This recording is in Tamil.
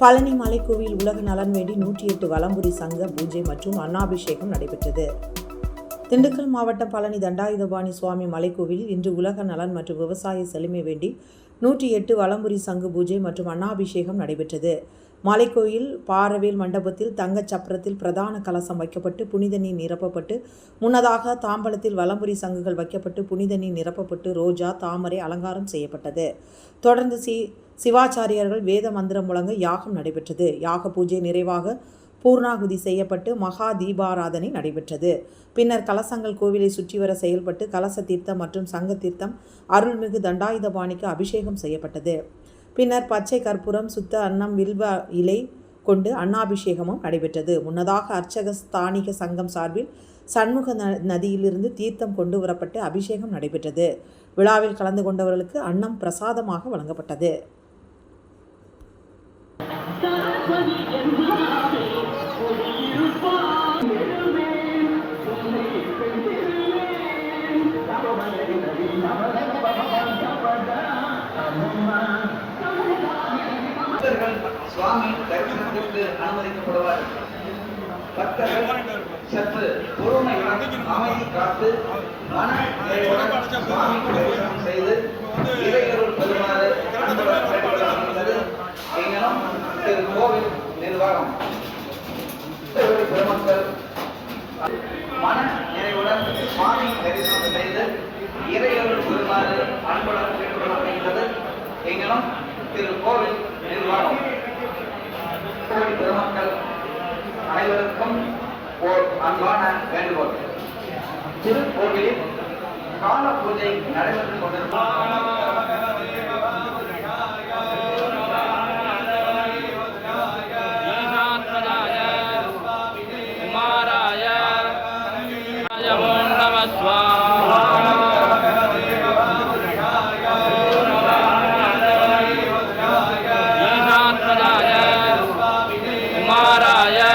பழனி மலைக்கோவில் உலக நலன் வேண்டி நூற்றி எட்டு வலம்புரி சங்க பூஜை மற்றும் அன்னாபிஷேகம் நடைபெற்றது. திண்டுக்கல் மாவட்டம் பழனி தண்டாயுதபாணி சுவாமி மலைக்கோவிலில் இன்று உலக நலன் மற்றும் விவசாய செழுமை வேண்டி நூற்றி எட்டு வலம்புரி சங்கு பூஜை மற்றும் அன்னாபிஷேகம் நடைபெற்றது. மலைக்கோயில் பாரவேல் மண்டபத்தில் தங்கச் சப்பரத்தில் பிரதான கலசம் வைக்கப்பட்டு புனித நீர் நிரப்பப்பட்டு முன்னதாக தாம்பலத்தில் வலம்புரி சங்குகள் வைக்கப்பட்டு புனித நீர் நிரப்பப்பட்டு ரோஜா தாமரை அலங்காரம் செய்யப்பட்டது. தொடர்ந்து சி சிவாச்சாரியர்கள் வேத மந்திரம் முழங்க யாகம் நடைபெற்றது. யாக பூஜை நிறைவாக பூர்ணாகுதி செய்யப்பட்டு மகா தீபாராதனை நடைபெற்றது. பின்னர் கலசங்கள் கோவிலை சுற்றி வர செயல்பட்டு கலச தீர்த்தம் மற்றும் சங்க தீர்த்தம் அருள்மிகு தண்டாயுதபாணிக்கு அபிஷேகம் செய்யப்பட்டது. பின்னர் பச்சை கற்பூரம் சுத்த அன்னம் வில்வ இலை கொண்டு அன்னாபிஷேகமும் நடைபெற்றது. முன்னதாக அர்ச்சக ஸ்தானிக சங்கம் சார்பில் சண்முக ந- நதியிலிருந்து தீர்த்தம் கொண்டு வரப்பட்டு அபிஷேகம் நடைபெற்றது. விழாவில் கலந்து கொண்டவர்களுக்கு அன்னம் பிரசாதமாக வழங்கப்பட்டது. சுவாமி தரிசனத்திற்கு அனுமதிக்கப்படுவார். பக்தர்கள் சற்று பொறுமையுடன் அமைதி காத்து மன சுவாமி தரிசனம் செய்து இறையருள் பெறுமாறு அன்புடன் கேட்டுக்கொள்ளப்படுகிறது திரு கோவில் நிர்வாகம். பெருமக்கள் மன நிறைவுடன் சுவாமி தரிசனம் செய்து இறையருள் பெறுமாறு அன்புடன் கேட்டுக்கொள்ளப்படுகிறது எங்கனம் திரு கோவில் அன்பான வேண்டுகோள் திரு கோவிலில் கால பூஜை நடைபெற்றுக் கொண்டிருக்கிறது Maraia.